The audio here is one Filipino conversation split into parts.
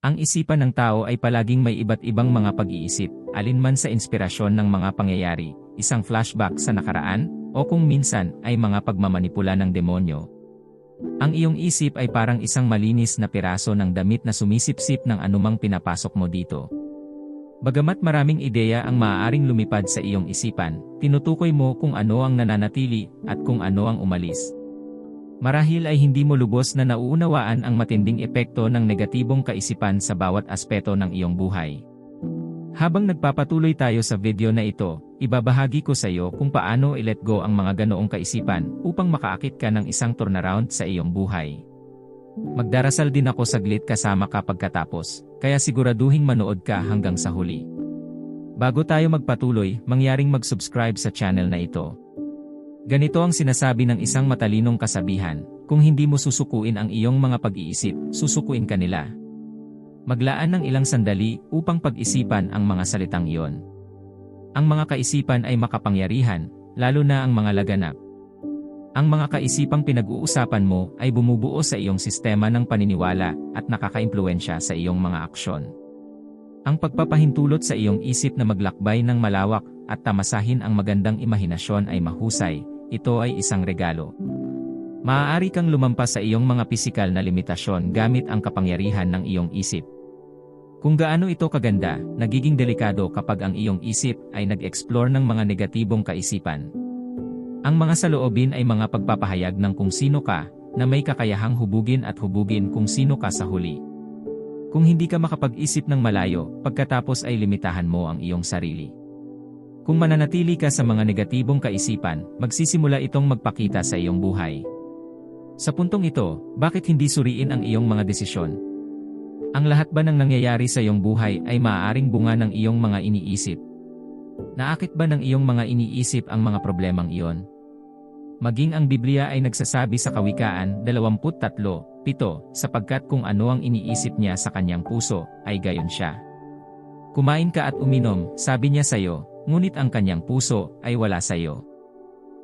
Ang isipan ng tao ay palaging may iba't ibang mga pag-iisip, alinman sa inspirasyon ng mga pangyayari, isang flashback sa nakaraan, o kung minsan ay mga pagmamanipula ng demonyo. Ang iyong isip ay parang isang malinis na piraso ng damit na sumisipsip ng anumang pinapasok mo dito. Bagamat maraming ideya ang maaaring lumipad sa iyong isipan, tinutukoy mo kung ano ang nananatili at kung ano ang umalis. Marahil ay hindi mo lubos na nauunawaan ang matinding epekto ng negatibong kaisipan sa bawat aspeto ng iyong buhay. Habang nagpapatuloy tayo sa video na ito, ibabahagi ko sa iyo kung paano i-let go ang mga ganoong kaisipan upang makaakit ka ng isang turnaround sa iyong buhay. Magdarasal din ako saglit kasama ka pagkatapos, kaya siguraduhing manood ka hanggang sa huli. Bago tayo magpatuloy, mangyaring mag-subscribe sa channel na ito. Ganito ang sinasabi ng isang matalinong kasabihan, kung hindi mo susukuin ang iyong mga pag-iisip, susukuin ka nila. Maglaan ng ilang sandali upang pag-isipan ang mga salitang iyon. Ang mga kaisipan ay makapangyarihan, lalo na ang mga laganap. Ang mga kaisipang pinag-uusapan mo ay bumubuo sa iyong sistema ng paniniwala at nakakaimpluensya sa iyong mga aksyon. Ang pagpapahintulot sa iyong isip na maglakbay ng malawak at tamasahin ang magandang imahinasyon ay mahusay, ito ay isang regalo. Maaari kang lumampas sa iyong mga pisikal na limitasyon gamit ang kapangyarihan ng iyong isip. Kung gaano ito kaganda, nagiging delikado kapag ang iyong isip ay nag-explore ng mga negatibong kaisipan. Ang mga saloobin ay mga pagpapahayag ng kung sino ka, na may kakayahang hubugin at hubugin kung sino ka sa huli. Kung hindi ka makapag-isip ng malayo, pagkatapos ay limitahan mo ang iyong sarili. Kung mananatili ka sa mga negatibong kaisipan, magsisimula itong magpakita sa iyong buhay. Sa puntong ito, bakit hindi suriin ang iyong mga desisyon? Ang lahat ba ng nangyayari sa iyong buhay ay maaaring bunga ng iyong mga iniisip? Naakit ba ng iyong mga iniisip ang mga problemang iyon? Maging ang Biblia ay nagsasabi sa Kawikaan 23:7, sapagkat kung ano ang iniisip niya sa kanyang puso, ay gayon siya. Kumain ka at uminom, sabi niya sa iyo, ngunit ang kanyang puso ay wala sa iyo.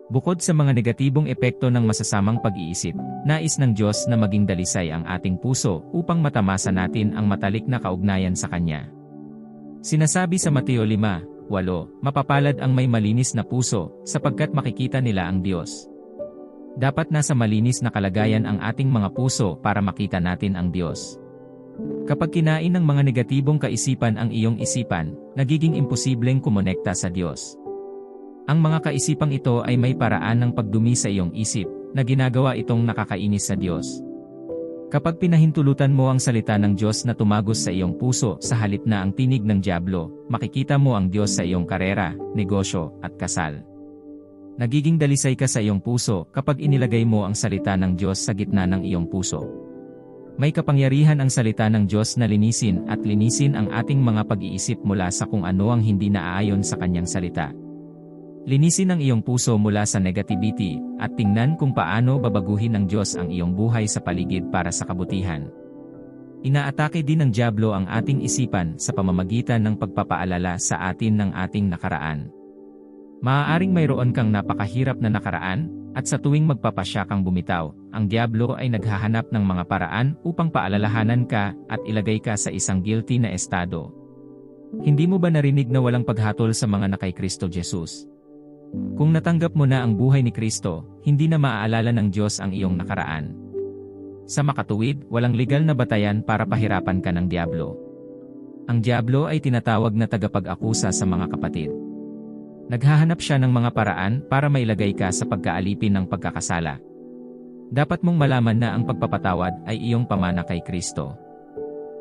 Bukod sa mga negatibong epekto ng masasamang pag-iisip, nais ng Diyos na maging dalisay ang ating puso upang matamasa natin ang matalik na kaugnayan sa Kanya. Sinasabi sa Mateo 5, 8, mapapalad ang may malinis na puso, sapagkat makikita nila ang Diyos. Dapat nasa malinis na kalagayan ang ating mga puso para makita natin ang Diyos. Kapag kinain ng mga negatibong kaisipan ang iyong isipan, nagiging imposibleng kumonekta sa Diyos. Ang mga kaisipang ito ay may paraan ng pagdumi sa iyong isip, na ginagawa itong nakakainis sa Diyos. Kapag pinahintulutan mo ang salita ng Diyos na tumagos sa iyong puso sa halip na ang tinig ng Diablo, makikita mo ang Diyos sa iyong karera, negosyo, at kasal. Nagiging dalisay ka sa iyong puso kapag inilagay mo ang salita ng Diyos sa gitna ng iyong puso. May kapangyarihan ang salita ng Diyos na linisin at linisin ang ating mga pag-iisip mula sa kung ano ang hindi naaayon sa kanyang salita. Linisin ang iyong puso mula sa negativity, at tingnan kung paano babaguhin ng Diyos ang iyong buhay sa paligid para sa kabutihan. Inaatake din ng Diablo ang ating isipan sa pamamagitan ng pagpapaalala sa atin ng ating nakaraan. Maaaring mayroon kang napakahirap na nakaraan, at sa tuwing magpapasya kang bumitaw, ang Diablo ay naghahanap ng mga paraan upang paalalahanan ka at ilagay ka sa isang guilty na estado. Hindi mo ba narinig na walang paghatol sa mga nakay Kristo Jesus? Kung natanggap mo na ang buhay ni Kristo, hindi na maaalala ng Diyos ang iyong nakaraan. Sa makatuwid, walang legal na batayan para pahirapan ka ng Diablo. Ang Diablo ay tinatawag na tagapag-akusa sa mga kapatid. Naghahanap siya ng mga paraan para mailagay ka sa pagkaalipin ng pagkakasala. Dapat mong malaman na ang pagpapatawad ay iyong pamana kay Kristo.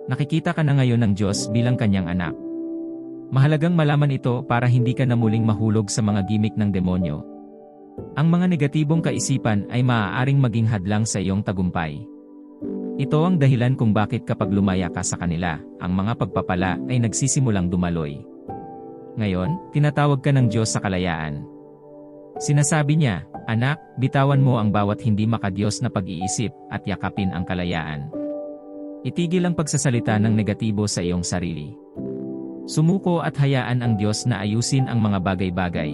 Nakikita ka na ngayon ng Diyos bilang kanyang anak. Mahalagang malaman ito para hindi ka na muling mahulog sa mga gimik ng demonyo. Ang mga negatibong kaisipan ay maaaring maging hadlang sa iyong tagumpay. Ito ang dahilan kung bakit kapag lumaya ka sa kanila, ang mga pagpapala ay nagsisimulang dumaloy. Ngayon, tinatawag ka ng Diyos sa kalayaan. Sinasabi niya, Anak, bitawan mo ang bawat hindi makadiyos na pag-iisip at yakapin ang kalayaan. Itigil ang pagsasalita ng negatibo sa iyong sarili. Sumuko at hayaan ang Diyos na ayusin ang mga bagay-bagay.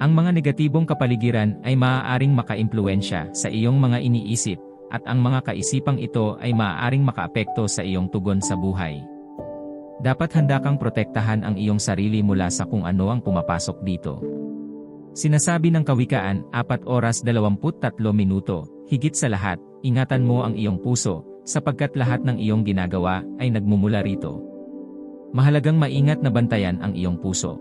Ang mga negatibong kapaligiran ay maaaring makaimpluensya sa iyong mga iniisip, at ang mga kaisipang ito ay maaaring makaapekto sa iyong tugon sa buhay. Dapat handa kang protektahan ang iyong sarili mula sa kung ano ang pumapasok dito. Sinasabi ng Kawikaan, 4 oras 23 minuto, higit sa lahat, ingatan mo ang iyong puso, sapagkat lahat ng iyong ginagawa ay nagmumula rito. Mahalagang maingat na bantayan ang iyong puso.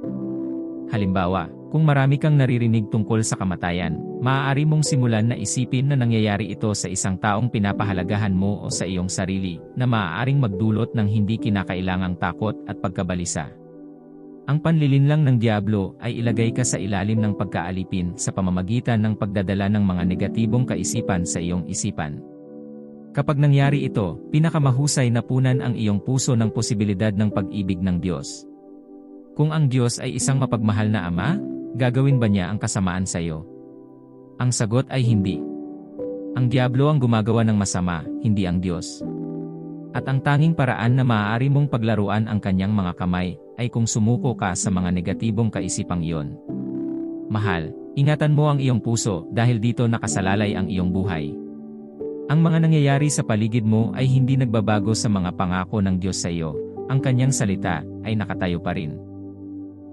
Halimbawa, kung marami kang naririnig tungkol sa kamatayan, maaari mong simulan na isipin na nangyayari ito sa isang taong pinapahalagahan mo o sa iyong sarili, na maaaring magdulot ng hindi kinakailangang takot at pagkabalisa. Ang panlilinlang ng Diablo ay ilagay ka sa ilalim ng pagkaalipin sa pamamagitan ng pagdadala ng mga negatibong kaisipan sa iyong isipan. Kapag nangyari ito, pinakamahusay na punan ang iyong puso ng posibilidad ng pag-ibig ng Diyos. Kung ang Diyos ay isang mapagmahal na Ama, gagawin ba niya ang kasamaan sa iyo? Ang sagot ay hindi. Ang Diablo ang gumagawa ng masama, hindi ang Diyos. At ang tanging paraan na maaari mong paglaruan ang kanyang mga kamay, ay kung sumuko ka sa mga negatibong kaisipang iyon. Mahal, ingatan mo ang iyong puso dahil dito nakasalalay ang iyong buhay. Ang mga nangyayari sa paligid mo ay hindi nagbabago sa mga pangako ng Diyos sa iyo, ang kanyang salita ay nakatayo pa rin.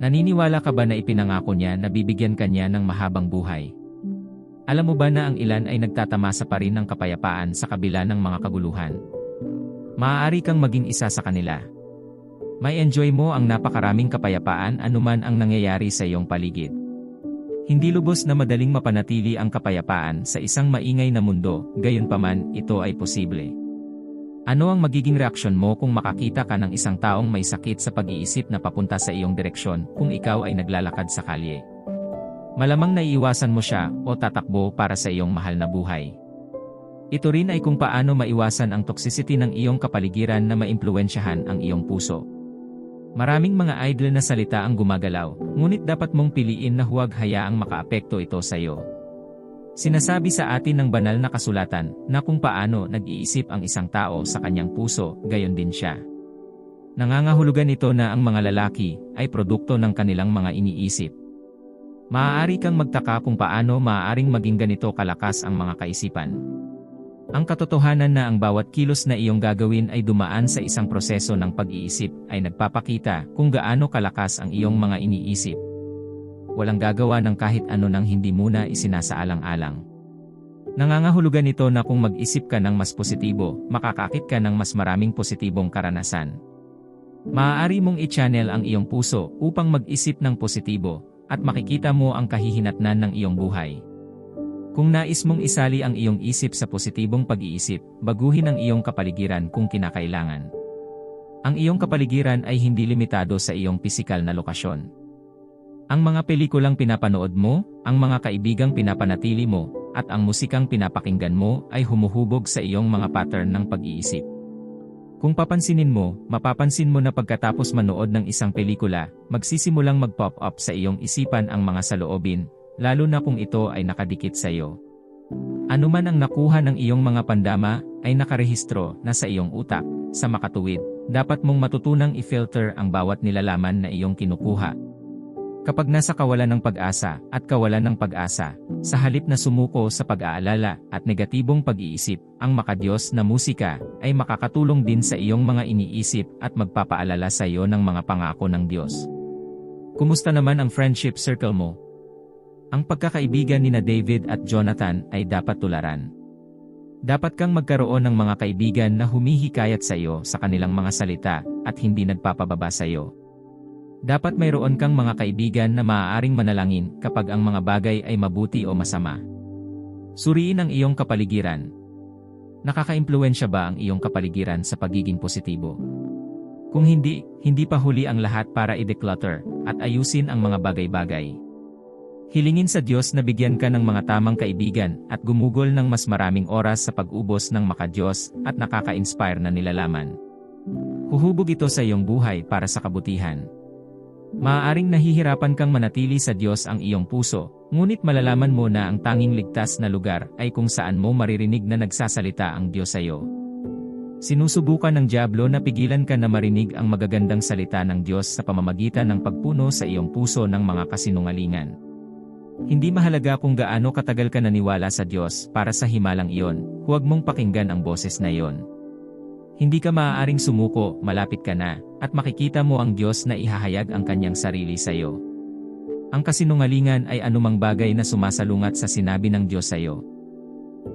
Naniniwala ka ba na ipinangako niya na bibigyan kanya ng mahabang buhay? Alam mo ba na ang ilan ay nagtatamasa pa rin ng kapayapaan sa kabila ng mga kaguluhan? Maaari kang maging isa sa kanila. May enjoy mo ang napakaraming kapayapaan anuman ang nangyayari sa iyong paligid. Hindi lubos na madaling mapanatili ang kapayapaan sa isang maingay na mundo, gayunpaman ito ay posible. Ano ang magiging reaksyon mo kung makakita ka ng isang taong may sakit sa pag-iisip na papunta sa iyong direksyon kung ikaw ay naglalakad sa kalye? Malamang naiiwasan mo siya o tatakbo para sa iyong mahal na buhay. Ito rin ay kung paano maiwasan ang toxicity ng iyong kapaligiran na maimpluwensyahan ang iyong puso. Maraming mga idle na salita ang gumagalaw, ngunit dapat mong piliin na huwag hayaang makaapekto ito sa iyo. Sinasabi sa atin ng banal na kasulatan na kung paano nag-iisip ang isang tao sa kanyang puso, gayon din siya. Nangangahulugan ito na ang mga lalaki ay produkto ng kanilang mga iniisip. Maaari kang magtaka kung paano maaaring maging ganito kalakas ang mga kaisipan. Ang katotohanan na ang bawat kilos na iyong gagawin ay dumaan sa isang proseso ng pag-iisip ay nagpapakita kung gaano kalakas ang iyong mga iniisip. Walang gagawa ng kahit ano nang hindi muna isinasaalang-alang. Nangangahulugan ito na kung mag-isip ka ng mas positibo, makakakit ka ng mas maraming positibong karanasan. Maaari mong i-channel ang iyong puso upang mag-isip ng positibo, at makikita mo ang kahihinatnan ng iyong buhay. Kung nais mong isali ang iyong isip sa positibong pag-iisip, baguhin ang iyong kapaligiran kung kinakailangan. Ang iyong kapaligiran ay hindi limitado sa iyong pisikal na lokasyon. Ang mga pelikulang pinapanood mo, ang mga kaibigang pinapanatili mo, at ang musikang pinapakinggan mo ay humuhubog sa iyong mga pattern ng pag-iisip. Kung papansinin mo, mapapansin mo na pagkatapos manood ng isang pelikula, magsisimulang mag-pop up sa iyong isipan ang mga saloobin, lalo na kung ito ay nakadikit sa iyo. Ano man ang nakuha ng iyong mga pandama, ay nakarehistro na sa iyong utak, sa makatuwid, dapat mong matutunang i-filter ang bawat nilalaman na iyong kinukuha. Kapag nasa kawalan ng pag-asa at kawalan ng pag-asa, sa halip na sumuko sa pag-aalala at negatibong pag-iisip, ang makadiyos na musika ay makakatulong din sa iyong mga iniisip at magpapaalala sa iyo ng mga pangako ng Diyos. Kumusta naman ang friendship circle mo? Ang pagkakaibigan ni na David at Jonathan ay dapat tularan. Dapat kang magkaroon ng mga kaibigan na humihikayat sa iyo sa kanilang mga salita at hindi nagpapababa sa iyo. Dapat mayroon kang mga kaibigan na maaaring manalangin kapag ang mga bagay ay mabuti o masama. Suriin ang iyong kapaligiran. Nakakaimpluensya ba ang iyong kapaligiran sa pagiging positibo? Kung hindi, hindi pa huli ang lahat para i-declutter at ayusin ang mga bagay-bagay. Hilingin sa Diyos na bigyan ka ng mga tamang kaibigan at gumugol ng mas maraming oras sa pag-ubos ng makadiyos at nakaka-inspire na nilalaman. Huhubog ito sa iyong buhay para sa kabutihan. Maaaring nahihirapan kang manatili sa Diyos ang iyong puso, ngunit malalaman mo na ang tanging ligtas na lugar ay kung saan mo maririnig na nagsasalita ang Diyos sa iyo. Sinusubukan ng Diablo na pigilan ka na marinig ang magagandang salita ng Diyos sa pamamagitan ng pagpuno sa iyong puso ng mga kasinungalingan. Hindi mahalaga kung gaano katagal ka naniwala sa Diyos para sa himalang iyon, huwag mong pakinggan ang boses na iyon. Hindi ka maaaring sumuko, malapit ka na, at makikita mo ang Diyos na ihahayag ang kanyang sarili sa iyo. Ang kasinungalingan ay anumang bagay na sumasalungat sa sinabi ng Diyos sa iyo.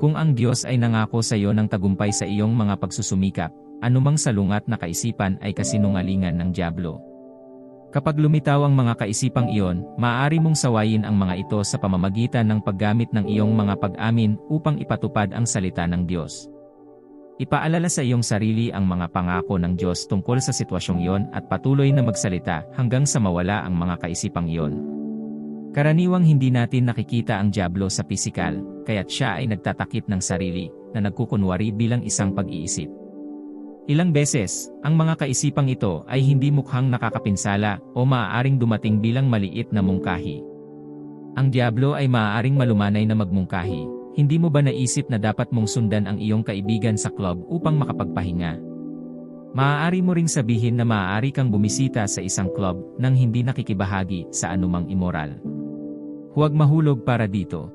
Kung ang Diyos ay nangako sa iyo ng tagumpay sa iyong mga pagsusumikap, anumang salungat na kaisipan ay kasinungalingan ng Diablo. Kapag lumitaw ang mga kaisipang iyon, maaari mong sawayin ang mga ito sa pamamagitan ng paggamit ng iyong mga pag-amin upang ipatupad ang salita ng Diyos. Ipaalala sa iyong sarili ang mga pangako ng Diyos tungkol sa sitwasyong iyon at patuloy na magsalita hanggang sa mawala ang mga kaisipang iyon. Karaniwang hindi natin nakikita ang Diablo sa pisikal, kaya't siya ay nagtatakip ng sarili na nagkukunwari bilang isang pag-iisip. Ilang beses, ang mga kaisipang ito ay hindi mukhang nakakapinsala o maaaring dumating bilang maliit na mungkahi. Ang Diablo ay maaaring malumanay na magmungkahi. Hindi mo ba naisip na dapat mong sundan ang iyong kaibigan sa club upang makapagpahinga? Maaari mo ring sabihin na maaari kang bumisita sa isang club nang hindi nakikibahagi sa anumang immoral. Huwag mahulog para dito.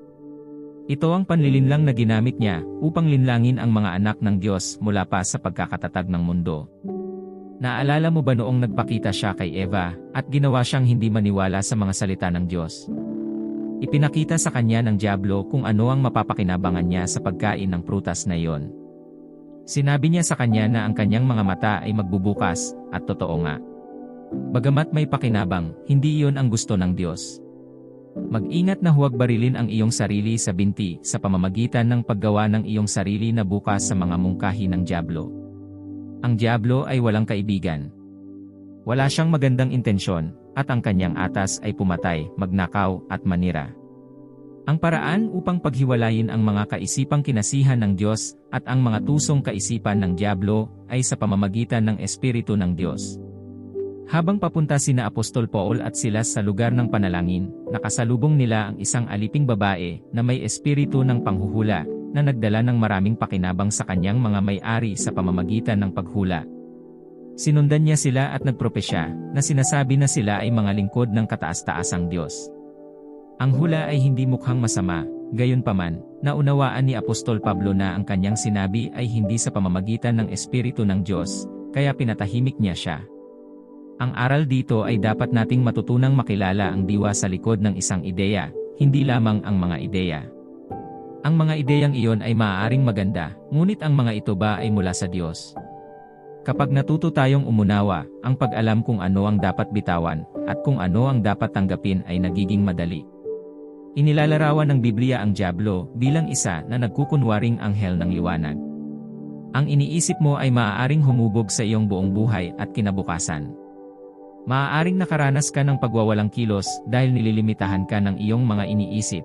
Ito ang panlilinlang na ginamit niya upang linlangin ang mga anak ng Diyos mula pa sa pagkakatatag ng mundo. Naalala mo ba noong nagpakita siya kay Eva at ginawa siyang hindi maniwala sa mga salita ng Diyos? Ipinakita sa kanya ng Diablo kung ano ang mapapakinabangan niya sa pagkain ng prutas na iyon. Sinabi niya sa kanya na ang kanyang mga mata ay magbubukas, at totoo nga. Bagamat may pakinabang, hindi iyon ang gusto ng Diyos. Mag-ingat na huwag barilin ang iyong sarili sa binti sa pamamagitan ng paggawa ng iyong sarili na bukas sa mga mungkahi ng Diablo. Ang Diablo ay walang kaibigan. Wala siyang magandang intensyon, at ang kanyang atas ay pumatay, magnakaw, at manira. Ang paraan upang paghiwalayin ang mga kaisipang kinasihan ng Diyos at ang mga tusong kaisipan ng Diablo ay sa pamamagitan ng Espiritu ng Diyos. Habang papunta sina Apostol Paul at Silas sa lugar ng panalangin, nakasalubong nila ang isang aliping babae na may espiritu ng panghuhula na nagdala ng maraming pakinabang sa kanyang mga may-ari sa pamamagitan ng paghula. Sinundan niya sila at nagpropesya na sinasabi na sila ay mga lingkod ng kataas-taasang Diyos. Ang hula ay hindi mukhang masama, gayon paman, naunawaan ni Apostol Pablo na ang kanyang sinabi ay hindi sa pamamagitan ng Espiritu ng Diyos, kaya pinatahimik niya siya. Ang aral dito ay dapat nating matutunang makilala ang diwa sa likod ng isang ideya, hindi lamang ang mga ideya. Ang mga ideyang iyon ay maaaring maganda, ngunit ang mga ito ba ay mula sa Diyos? Kapag natuto tayong umunawa, ang pag-alam kung ano ang dapat bitawan, at kung ano ang dapat tanggapin ay nagiging madali. Inilalarawan ng Biblia ang Diablo bilang isa na nagkukunwaring anghel ng liwanag. Ang iniisip mo ay maaaring humubog sa iyong buong buhay at kinabukasan. Maaaring nakaranas ka ng pagwawalang kilos dahil nililimitahan ka ng iyong mga iniisip.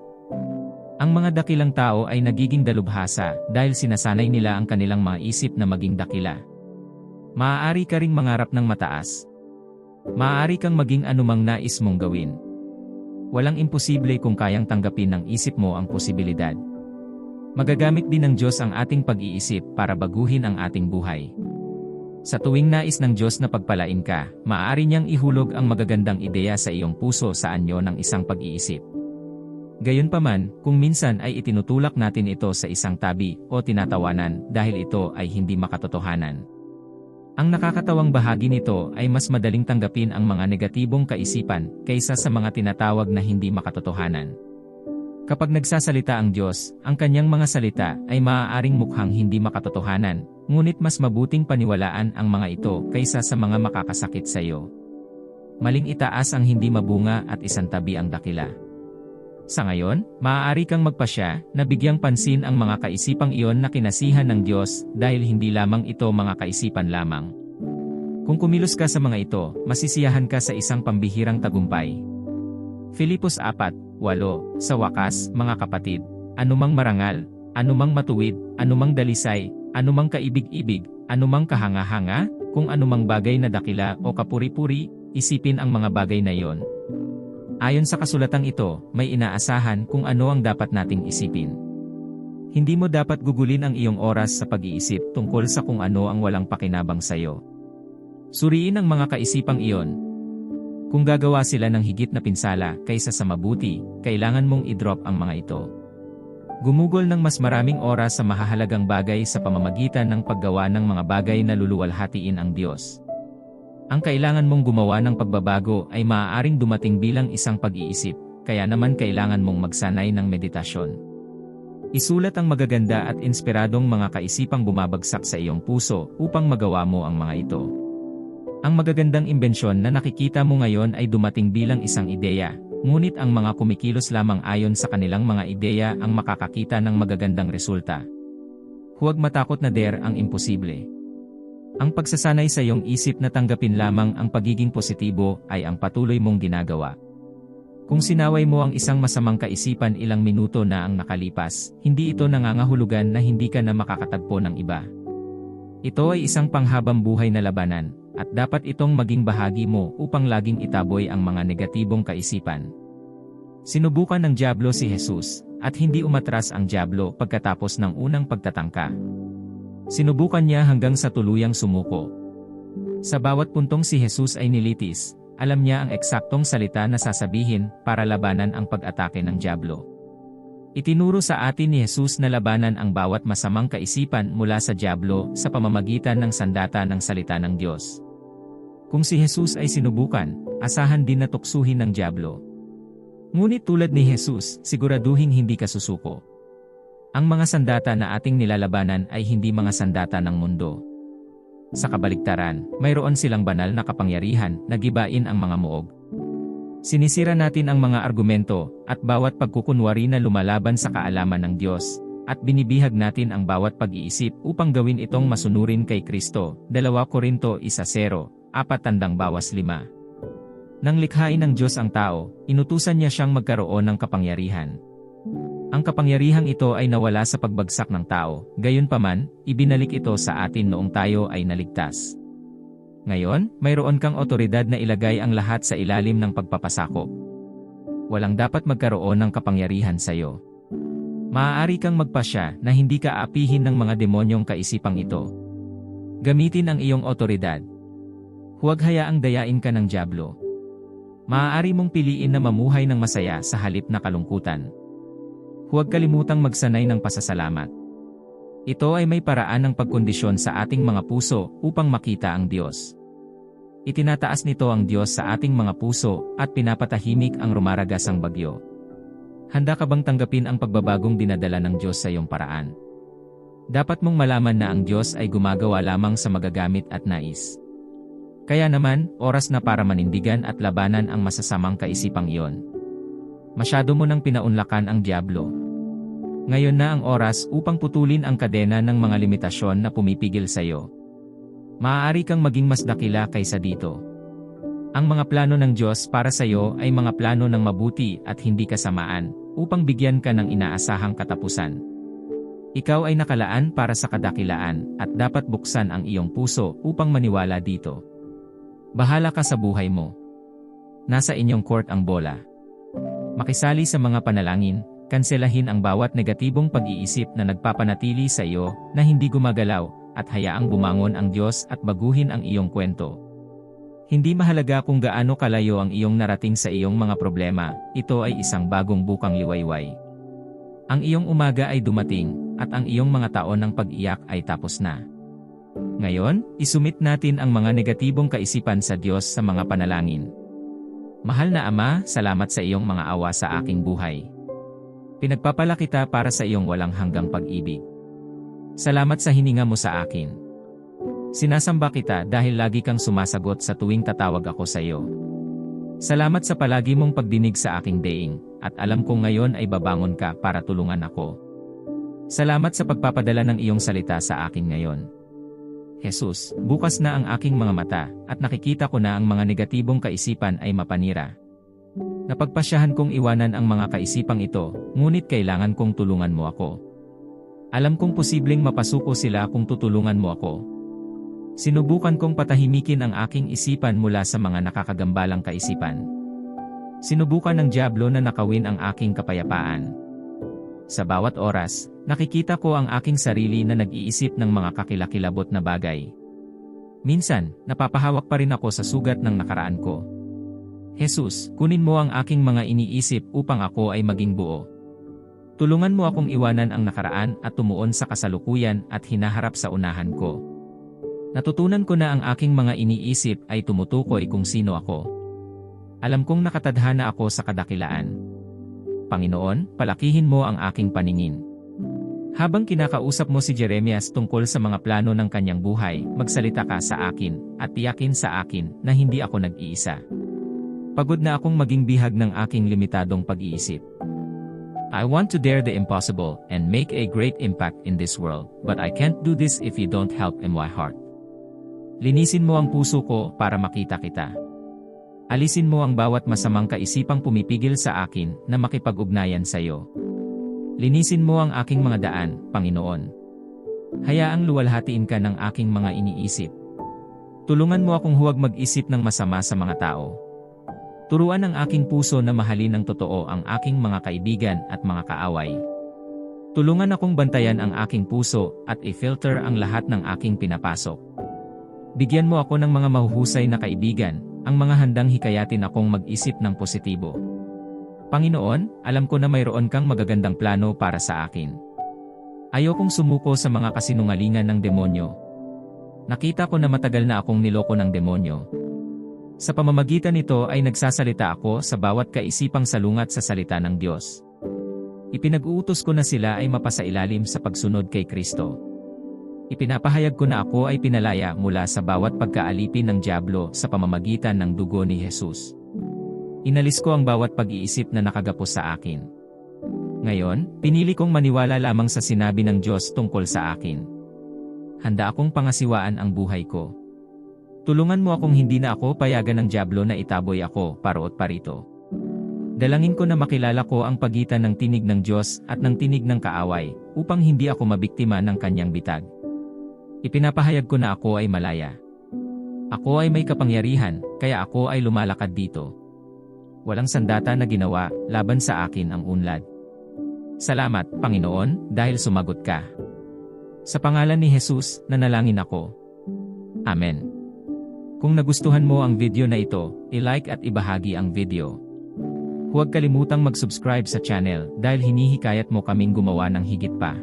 Ang mga dakilang tao ay nagiging dalubhasa dahil sinasanay nila ang kanilang mga isip na maging dakila. Maaari ka ring mangarap ng mataas. Maaari kang maging anumang nais mong gawin. Walang imposible kung kayang tanggapin ng isip mo ang posibilidad. Magagamit din ng Diyos ang ating pag-iisip para baguhin ang ating buhay. Sa tuwing nais ng Diyos na pagpalain ka, maaari niyang ihulog ang magagandang ideya sa iyong puso sa anyo ng isang pag-iisip. Gayunpaman, kung minsan ay itinutulak natin ito sa isang tabi o tinatawanan dahil ito ay hindi makatotohanan. Ang nakakatawang bahagi nito ay mas madaling tanggapin ang mga negatibong kaisipan kaysa sa mga tinatawag na hindi makatotohanan. Kapag nagsasalita ang Diyos, ang kanyang mga salita ay maaaring mukhang hindi makatotohanan, ngunit mas mabuting paniwalaan ang mga ito kaysa sa mga makakasakit sa iyo. Maling itaas ang hindi mabunga at isantabi ang dakila. Sa ngayon, maaari kang magpasya na bigyang pansin ang mga kaisipang iyon na kinasihan ng Diyos dahil hindi lamang ito mga kaisipan lamang. Kung kumilos ka sa mga ito, masisiyahan ka sa isang pambihirang tagumpay. Filipos 4, 8, Sa wakas, mga kapatid, anumang marangal, anumang matuwid, anumang dalisay, anumang kaibig-ibig, anumang kahanga-hanga, kung anumang bagay na dakila o kapuri-puri, isipin ang mga bagay na iyon. Ayon sa kasulatang ito, may inaasahan kung ano ang dapat nating isipin. Hindi mo dapat gugulin ang iyong oras sa pag-iisip tungkol sa kung ano ang walang pakinabang sa iyo. Suriin ang mga kaisipang iyon. Kung gagawa sila ng higit na pinsala kaysa sa mabuti, kailangan mong i-drop ang mga ito. Gumugol ng mas maraming oras sa mahahalagang bagay sa pamamagitan ng paggawa ng mga bagay na luluwalhatiin ang Diyos. Ang kailangan mong gumawa ng pagbabago ay maaaring dumating bilang isang pag-iisip, kaya naman kailangan mong magsanay ng meditasyon. Isulat ang magaganda at inspiradong mga kaisipang bumabagsak sa iyong puso upang magawa mo ang mga ito. Ang magagandang imbensyon na nakikita mo ngayon ay dumating bilang isang ideya, Ngunit ang mga kumikilos lamang ayon sa kanilang mga ideya ang makakakita ng magagandang resulta. Huwag matakot na der ang imposible. Ang pagsasanay sa iyong isip na tanggapin lamang ang pagiging positibo ay ang patuloy mong ginagawa. Kung sinaway mo ang isang masamang kaisipan ilang minuto na ang nakalipas, hindi ito nangangahulugan na hindi ka na makakatagpo ng iba. Ito ay isang panghabang buhay na labanan, at dapat itong maging bahagi mo upang laging itaboy ang mga negatibong kaisipan. Sinubukan ng Diablo si Jesus, at hindi umatras ang Diablo pagkatapos ng unang pagtatangka. Sinubukan niya hanggang sa tuluyang sumuko. Sa bawat puntong si Jesus ay nilitis, alam niya ang eksaktong salita na sasabihin para labanan ang pag-atake ng Diablo. Itinuro sa atin ni Jesus na labanan ang bawat masamang kaisipan mula sa Diablo sa pamamagitan ng sandata ng salita ng Diyos. Kung si Jesus ay sinubukan, asahan din na tuksuhin ng Diablo. Ngunit tulad ni Jesus, siguraduhin hindi ka susuko. Ang mga sandata na ating nilalabanan ay hindi mga sandata ng mundo. Sa kabaligtaran, mayroon silang banal na kapangyarihan na gibain ang mga muog. Sinisira natin ang mga argumento at bawat pagkukunwari na lumalaban sa kaalaman ng Diyos, at binibihag natin ang bawat pag-iisip upang gawin itong masunurin kay Kristo. 2 Korinto 1.0 apat tandang bawas lima. Nang likhain ng Diyos ang tao, inutusan niya siyang magkaroon ng kapangyarihan. Ang kapangyarihang ito ay nawala sa pagbagsak ng tao, gayunpaman, ibinalik ito sa atin noong tayo ay naligtas. Ngayon, mayroon kang otoridad na ilagay ang lahat sa ilalim ng pagpapasakop. Walang dapat magkaroon ng kapangyarihan sa iyo. Maaari kang magpasya na hindi ka aapihin ng mga demonyong kaisipang ito. Gamitin ang iyong otoridad, Huwag hayaang dayain ka ng Diablo. Maaari mong piliin na mamuhay ng masaya sa halip na kalungkutan. Huwag kalimutang magsanay ng pasasalamat. Ito ay may paraan ng pagkondisyon sa ating mga puso upang makita ang Diyos. Itinataas nito ang Diyos sa ating mga puso at pinapatahimik ang rumaragasang bagyo. Handa ka bang tanggapin ang pagbabagong dinadala ng Diyos sa iyong paraan? Dapat mong malaman na ang Diyos ay gumagawa lamang sa magagamit at nais. Kaya naman, oras na para manindigan at labanan ang masasamang kaisipang iyon. Masyado mo nang pinaunlakan ang Diablo. Ngayon na ang oras upang putulin ang kadena ng mga limitasyon na pumipigil sa iyo. Maaari kang maging mas dakila kaysa dito. Ang mga plano ng Diyos para sa iyo ay mga plano ng mabuti at hindi kasamaan, upang bigyan ka ng inaasahang katapusan. Ikaw ay nakalaan para sa kadakilaan, at dapat buksan ang iyong puso upang maniwala dito. Bahala ka sa buhay mo. Nasa inyong court ang bola. Makisali sa mga panalangin, kanselahin ang bawat negatibong pag-iisip na nagpapanatili sa iyo na hindi gumagalaw at hayaang bumangon ang Diyos at baguhin ang iyong kwento. Hindi mahalaga kung gaano kalayo ang iyong narating sa iyong mga problema, ito ay isang bagong bukang liwayway. Ang iyong umaga ay dumating, at ang iyong mga taon ng pag-iyak ay tapos na. Ngayon, isumit natin ang mga negatibong kaisipan sa Diyos sa mga panalangin. Mahal na Ama, salamat sa iyong mga awa sa aking buhay. Pinagpapala kita para sa iyong walang hanggang pag-ibig. Salamat sa hininga mo sa akin. Sinasamba kita dahil lagi kang sumasagot sa tuwing tatawag ako sa iyo. Salamat sa palagi mong pagdinig sa aking deing, at alam kong ngayon ay babangon ka para tulungan ako. Salamat sa pagpapadala ng iyong salita sa akin ngayon. Jesus, bukas na ang aking mga mata, at nakikita ko na ang mga negatibong kaisipan ay mapanira. Napagpasyahan kong iwanan ang mga kaisipang ito, ngunit kailangan kong tulungan mo ako. Alam kong posibleng mapasuko sila kung tutulungan mo ako. Sinubukan kong patahimikin ang aking isipan mula sa mga nakakagambalang kaisipan. Sinubukan ng Diablo na nakawin ang aking kapayapaan. Sa bawat oras, nakikita ko ang aking sarili na nag-iisip ng mga kakilakilabot na bagay. Minsan, napapahawak pa rin ako sa sugat ng nakaraan ko. Jesus, kunin mo ang aking mga iniisip upang ako ay maging buo. Tulungan mo akong iwanan ang nakaraan at tumuon sa kasalukuyan at hinaharap sa unahan ko. Natutunan ko na ang aking mga iniisip ay tumutukoy kung sino ako. Alam kong nakatadhana ako sa kadakilaan. Panginoon, palakihin mo ang aking paningin. Habang kinakausap mo si Jeremias tungkol sa mga plano ng kanyang buhay, magsalita ka sa akin, at tiyakin sa akin na hindi ako nag-iisa. Pagod na akong maging bihag ng aking limitadong pag-iisip. I want to dare the impossible and make a great impact in this world, but I can't do this if you don't help in my heart. Linisin mo ang puso ko para makita kita. Alisin mo ang bawat masamang kaisipang pumipigil sa akin na makipag-ugnayan sa iyo. Linisin mo ang aking mga daan, Panginoon. Hayaang luwalhatiin ka ng aking mga iniisip. Tulungan mo akong huwag mag-isip ng masama sa mga tao. Turuan ang aking puso na mahalin ng totoo ang aking mga kaibigan at mga kaaway. Tulungan akong bantayan ang aking puso at i-filter ang lahat ng aking pinapasok. Bigyan mo ako ng mga mahuhusay na kaibigan, ang mga handang hikayatin akong mag-isip ng positibo. Panginoon, alam ko na mayroon kang magagandang plano para sa akin. Ayokong sumuko sa mga kasinungalingan ng demonyo. Nakita ko na matagal na akong niloko ng demonyo. Sa pamamagitan nito ay nagsasalita ako sa bawat kaisipang salungat sa salita ng Diyos. Ipinag-uutos ko na sila ay mapasailalim sa pagsunod kay Kristo. Ipinapahayag ko na ako ay pinalaya mula sa bawat pagkaalipin ng Diablo sa pamamagitan ng dugo ni Jesus. Inalis ko ang bawat pag-iisip na nakagapos sa akin. Ngayon, pinili kong maniwala lamang sa sinabi ng Diyos tungkol sa akin. Handa akong pangasiwaan ang buhay ko. Tulungan mo akong hindi na ako payagan ng Diablo na itaboy ako paroot parito. Dalangin ko na makilala ko ang pagitan ng tinig ng Diyos at ng tinig ng kaaway upang hindi ako mabiktima ng kanyang bitag. Ipinapahayag ko na ako ay malaya. Ako ay may kapangyarihan, kaya ako ay lumalakad dito. Walang sandata na ginawa, laban sa akin ang unlad. Salamat, Panginoon, dahil sumagot ka. Sa pangalan ni Jesus, nanalangin ako. Amen. Kung nagustuhan mo ang video na ito, i-like at ibahagi ang video. Huwag kalimutang mag-subscribe sa channel dahil hinihikayat mo kaming gumawa ng higit pa.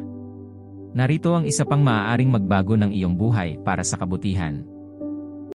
Narito ang isa pang maaaring magbago ng iyong buhay para sa kabutihan.